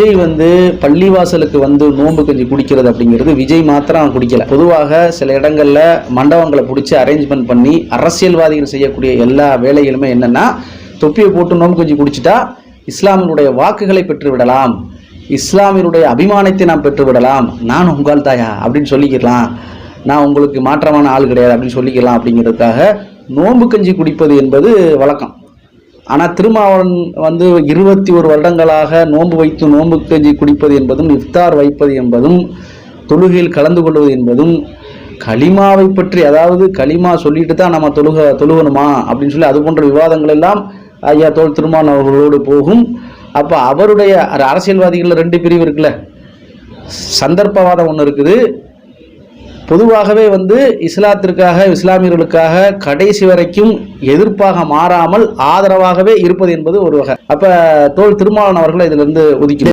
விஜய் வந்து பள்ளிவாசலுக்கு வந்து நோன்பு கஞ்சி குடிக்கிறது அப்படிங்கிறது விஜய் மாத்திரம் குடிக்கல. பொதுவாக சில இடங்கள்ல மண்டபங்களை பிடிச்சி அரேஞ்ச்மெண்ட் பண்ணி அரசியல்வாதிகள் செய்யக்கூடிய எல்லா வேலைகளுமே என்னன்னா தொப்பியை போட்டு நோன்பு கஞ்சி குடிச்சிட்டா இஸ்லாமினுடைய வாக்குகளை பெற்று விடலாம். இஸ்லாமியருடைய அபிமானத்தை நாம் பெற்று விடலாம். நான் உங்கள் தாயா அப்படின்னு சொல்லிக்கலாம் நான் உங்களுக்கு மாற்றமான ஆள் கிடையாது அப்படின்னு சொல்லிக்கலாம் அப்படிங்கிறதுக்காக நோன்பு கஞ்சி குடிப்பது என்பது வழக்கம். ஆனால் திருமாவளவன் வந்து இருபத்தி ஒரு வருடங்களாக நோன்பு வைத்து நோன்பு கஞ்சி குடிப்பது என்பதும் இஃப்தார் வைப்பது என்பதும் தொழுகையில் கலந்து கொள்வது என்பதும் களிமாவை பற்றி அதாவது களிமா சொல்லிட்டு தான் நம்ம தொழுக தொழுகணுமா அப்படின்னு சொல்லி அது போன்ற விவாதங்கள் எல்லாம் ஐயா தோல் திருமான் அவர்களோடு போகும். அப்போ அவருடைய அரசியல்வாதிகளில் ரெண்டு பிரிவு இருக்குல்ல. சந்தர்ப்பவாதம் ஒன்று இருக்குது. பொதுவாகவே வந்து இஸ்லாத்திற்காக இஸ்லாமியர்களுக்காக கடைசி வரைக்கும் எதிர்ப்பாக மாறாமல் ஆதரவாகவே இருப்பது என்பது ஒரு வகை. அப்போ தோல் திருமாவளவன் அவர்களை இதிலிருந்து ஒதுக்கி